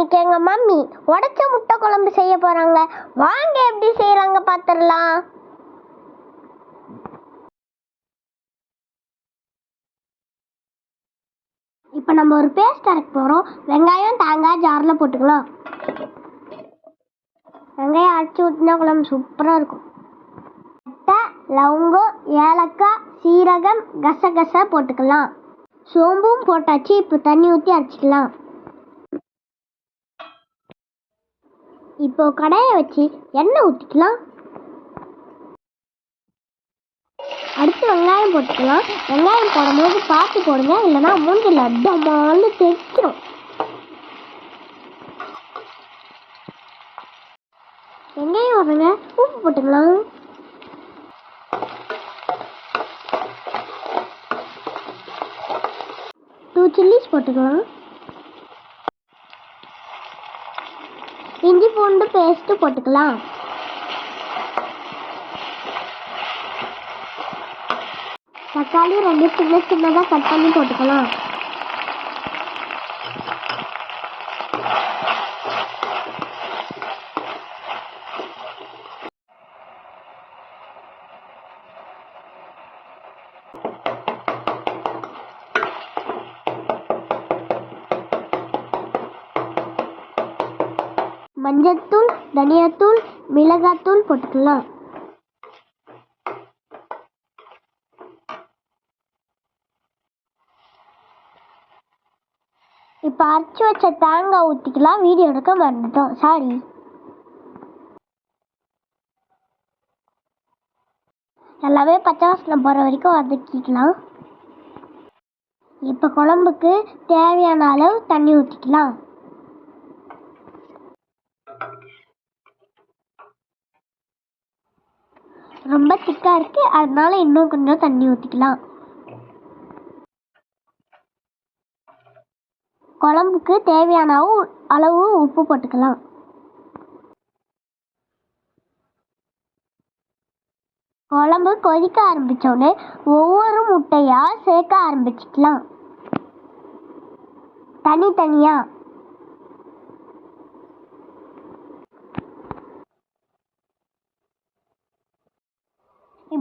இன்னைக்கு எங்க மம்மி உடச்ச முட்டை குழம்பு செய்ய போறாங்க. வாங்க எப்படி செய்யறாங்க பாத்துடலாம். இப்போ நம்ம ஒரு பேஸ்ட் அரைக்க போகிறோம் வெங்காயம் தேங்காய் ஜாரில் போட்டுக்கலாம் வெங்காயம் அரைச்சி ஊற்றினா குழம்பு சூப்பராக இருக்கும். பட்டை லவங்கம் ஏலக்காய் சீரகம் கசகச போட்டுக்கலாம். சோம்பும் போட்டாச்சு இப்போ தண்ணி ஊற்றி அரைச்சிக்கலாம். இப்போ கடையை வச்சு எண்ணெய் ஊற்றிக்கலாம் அடுத்து வெங்காயம் போட்டுக்கலாம். வெங்காயம் போடும்போது பார்த்து போடுங்க. இல்லைன்னா மூஞ்சில் அட்டமாலு தெரிச்சிடும் வெங்காயம் வருங்க உப்பு போட்டுக்கலாம். டூ சில்லிஸ் போட்டுக்கலாம். இஞ்சி பூண்டு பேஸ்ட்டு போட்டுக்கலாம். தக்காளி ரெண்டு சின்ன சின்னதாக கட் பண்ணி போட்டுக்கலாம். மஞ்சத்தூள் தனியாத்தூள் மிளகாத்தூள் போட்டுக்கலாம். இப்போ அரைச்சி வச்ச தேங்காய் ஊற்றிக்கலாம் வீடியோ எடுக்க மறந்துட்டோம். சாரி எல்லாமே பச்சை வாசனை போகிற வரைக்கும் வதக்கிக்கலாம். இப்போ குழம்புக்கு தேவையான அளவு தண்ணி ஊற்றிக்கலாம் ரொம்ப திக்காக இருக்குது அதனால இன்னும் கொஞ்சம் தண்ணி ஊற்றிக்கலாம் குழம்புக்கு தேவையான அளவு- உப்பு போட்டுக்கலாம். குழம்பு கொதிக்க ஆரம்பித்தோடனே ஒவ்வொரு முட்டையாக சேர்க்க ஆரம்பிச்சிக்கலாம். தனித்தனியாக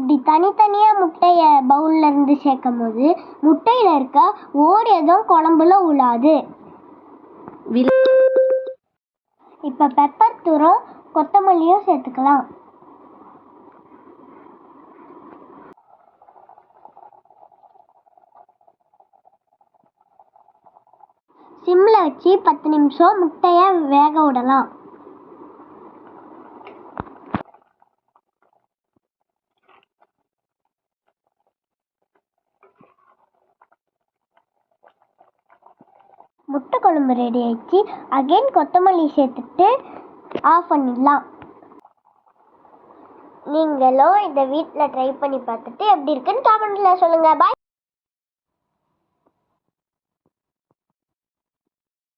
இப்படி தனித்தனியாக முட்டையை பவுல்ல இருந்து சேர்க்கும் போது முட்டையில் இருக்க ஓடு எதுவும் குழம்புல உழாது இப்போ பெப்பர் தூரம் கொத்தமல்லியும் சேர்த்துக்கலாம். சிம்மில் வச்சு பத்து நிமிஷம் முட்டையை வேக விடலாம். முட்டை குழம்பு ரெடி ஆயிடுச்சு. அகைன் கொத்தமல்லி சேர்த்துட்டு ஆஃப் பண்ணிடலாம். நீங்களும் இந்த வீட்டில் ட்ரை பண்ணி பார்த்துட்டு எப்படி இருக்குன்னு கமெண்ட்டில் சொல்லுங்கள் பாய்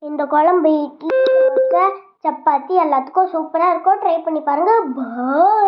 இந்த குழம்பு இட்லி தோசை சப்பாத்தி எல்லாத்துக்கும் சூப்பராக இருக்கும். ட்ரை பண்ணி பாருங்கள் பாய்